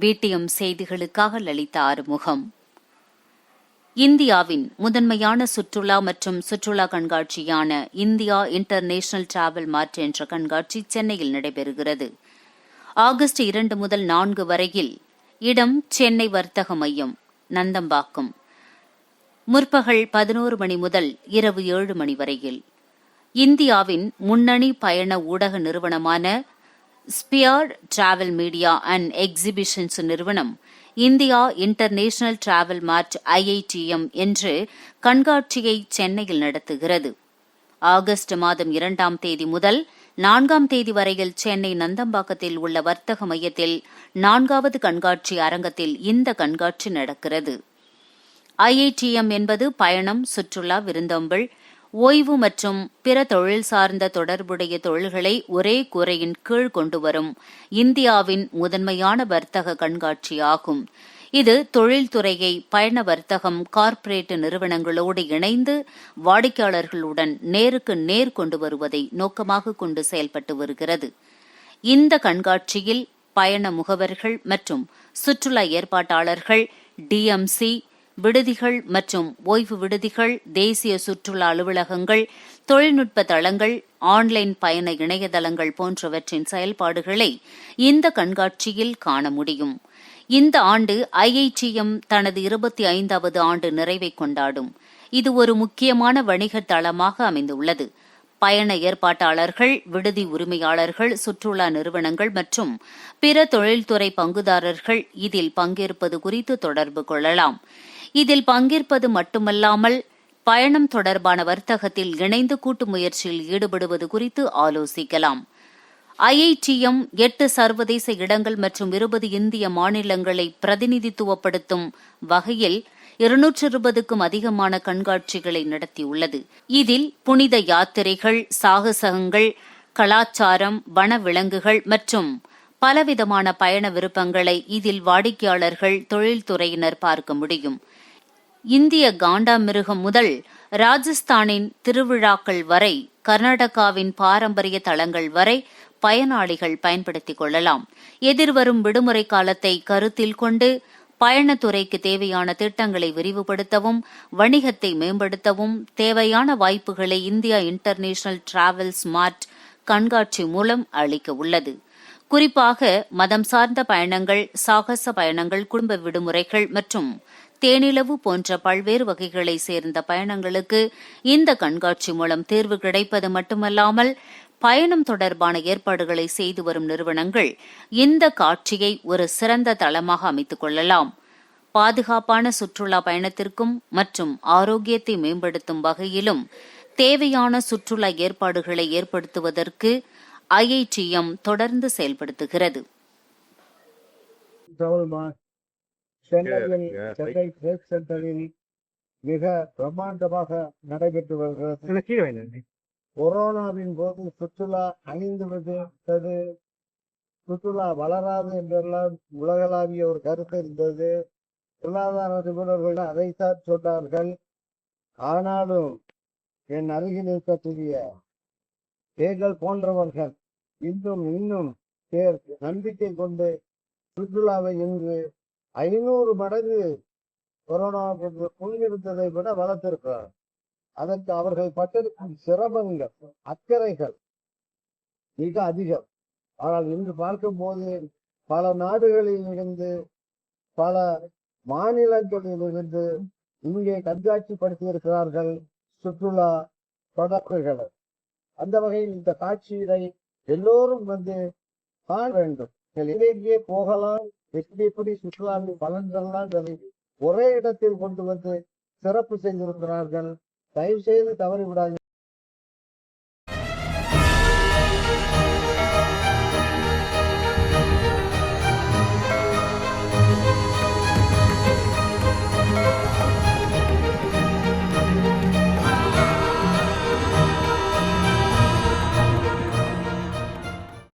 பிடிஎம் செய்திகளுக்காக லலிதா ஆறுமுகம். இந்தியாவின் முதன்மையான சுற்றுலா மற்றும் சுற்றுலா கண்காட்சியான இந்தியா இன்டர்நேஷனல் டிராவல் மார்ட் என்ற கண்காட்சி சென்னையில் நடைபெறுகிறது. ஆகஸ்ட் இரண்டு முதல் நான்கு வரையில் இடம் சென்னை வர்த்தக மையம் நந்தம்பாக்கம். முற்பகல் பதினோரு மணி முதல் இரவு ஏழு மணி வரையில். இந்தியாவின் முன்னணி பயண ஊடக நிறுவனமான Sphere travel media and exhibitions நிறுவனம் India international travel mart IITM என்று கண்காட்சியை சென்னையில் நடத்துகிறது. ஆகஸ்ட் மாதம் இரண்டாம் தேதி முதல் நான்காம் தேதி வரையில் சென்னை நந்தம்பாக்கத்தில் உள்ள வர்த்தக மையத்தில் நான்காவது கண்காட்சி அரங்கத்தில் இந்த கண்காட்சி நடக்கிறது. ஐஐடிஎம் என்பது பயணம் சுற்றுலா விருந்தோம்பல் ஓய்வு மற்றும் பிற தொழில் சார்ந்த தொடர்புடைய தொழில்களை ஒரே கூரையின் கீழ் கொண்டு வரும் இந்தியாவின் முதன்மையான வர்த்தக கண்காட்சியாகும். இது தொழில்துறையை பயண வர்த்தகம் கார்ப்பரேட் நிறுவனங்களோடு இணைந்து வாடிக்கையாளர்களுடன் நேருக்கு நேர் கொண்டு வருவதை நோக்கமாக கொண்டு செயல்பட்டு வருகிறது. இந்த கண்காட்சியில் பயண முகவர்கள் மற்றும் சுற்றுலா ஏற்பாட்டாளர்கள் டிஎம்சி விடுதிகள் மற்றும் ஓய்வு விடுதிகள் தேசிய சுற்றுலா அலுவலகங்கள் தொழில்நுட்ப தளங்கள் ஆன்லைன் பயண இணையதளங்கள் போன்றவற்றின் செயல்பாடுகளை இந்த கண்காட்சியில் காண முடியும். இந்த ஆண்டு ஐஐடிஎம் தனது இருபத்தி ஐந்தாவது ஆண்டு நிறைவை கொண்டாடும். இது ஒரு முக்கியமான வணிக தளமாக அமைந்துள்ளது. பயண ஏற்பாட்டாளர்கள் விடுதி உரிமையாளர்கள் சுற்றுலா நிறுவனங்கள் மற்றும் பிற தொழில்துறை பங்குதாரர்கள் இதில் பங்கேற்பது குறித்து தொடர்பு கொள்ளலாம். இதில் பங்கேற்பது மட்டுமல்லாமல் பயணம் தொடர்பான வர்த்தகத்தில் இணைந்து கூட்டு முயற்சியில் ஈடுபடுவது குறித்து ஆலோசிக்கலாம். ஐஐடிஎம் எட்டு சர்வதேச இடங்கள் மற்றும் இருபது இந்திய மாநிலங்களை பிரதிநிதித்துவப்படுத்தும் வகையில் இருநூற்று இருபதுக்கும் அதிகமான கண்காட்சிகளை நடத்தியுள்ளது. இதில் புனித யாத்திரைகள் சாகசகங்கள் கலாச்சாரம் வனவிலங்குகள் மற்றும் பலவிதமான பயண விருப்பங்களை இதில் வாடிக்கையாளர்கள் தொழில்துறையினர் பார்க்க முடியும். இந்திய காண்டாமிருகம் முதல் ராஜஸ்தானின் திருவிழாக்கள் வரை கர்நாடகாவின் பாரம்பரிய தளங்கள் வரை பயனாளிகள் பயன்படுத்திக் கொள்ளலாம். எதிர்வரும் விடுமுறை காலத்தை கருத்தில் கொண்டு பயணத்துறைக்கு தேவையான திட்டங்களை விரிவுபடுத்தவும் வணிகத்தை மேம்படுத்தவும் தேவையான வாய்ப்புகளை இந்தியா இன்டர்நேஷனல் டிராவல் ஸ்மார்ட் கண்காட்சி மூலம் அளிக்க உள்ளது. குறிப்பாக மதம் சார்ந்த பயணங்கள் சாகச பயணங்கள் குடும்ப விடுமுறைகள் மற்றும் தேனிலவு போன்ற பல்வேறு வகைகளை சேர்ந்த பயணங்களுக்கு இந்த கண்காட்சி மூலம் தேர்வு கிடைப்பது மட்டுமல்லாமல் பயணம் தொடர்பான ஏற்பாடுகளை செய்து வரும் நிறுவனங்கள் இந்த காட்சியை ஒரு சிறந்த தளமாக அமைத்துக் கொள்ளலாம். பாதுகாப்பான சுற்றுலா பயணத்திற்கும் மற்றும் ஆரோக்கியத்தை மேம்படுத்தும் வகையிலும் தேவையான சுற்றுலா ஏற்பாடுகளை ஏற்படுத்துவதற்கு ஐஐடிஎம் தொடர்ந்து செயல்படுத்துகிறது. சென்னையில் சென்னை ட்ரேட் சென்டரில் மிக பிரம்மாண்டமாக நடைபெற்று வருகிறது. கொரோனாவின் போது சுற்றுலா அழிந்து விட்டது. சுற்றுலா வளராது என்றெல்லாம் உலகளாவிய ஒரு கருத்து இருந்தது. பொருளாதார நிபுணர்கள் அதைத்தான் சொன்னார்கள். ஆனாலும் என் அருகில் இருக்கக்கூடிய தேர்கள் போன்றவர்கள் இன்னும் இன்னும் பேர் நம்பிக்கை கொண்டு சுற்றுலாவை இன்று ஐநூறு மடங்கு கொரோனா முன்னிருந்ததை விட வளர்த்திருக்கிறார். அதற்கு அவர்கள் பட்டிருக்கும் சிரமங்கள் அக்கறைகள் மிக அதிகம். ஆனால் இன்று பார்க்கும் போது பல நாடுகளில் இருந்து பல மாநிலங்களில் இருந்து இங்கே கண்காட்சிப்படுத்தி இருக்கிறார்கள் சுற்றுலா தொடர்புகளை. அந்த வகையில் இந்த காட்சியினை எல்லோரும் வந்து காண வேண்டும். எங்கெங்கே போகலாம் எப்படி எப்படி சுற்றுலாவின் பலன்கள்லாம் ஒரே இடத்தில் கொண்டு வந்து சிறப்பு செய்திருக்கிறார்கள். தயவு செய்து தவறி விடாது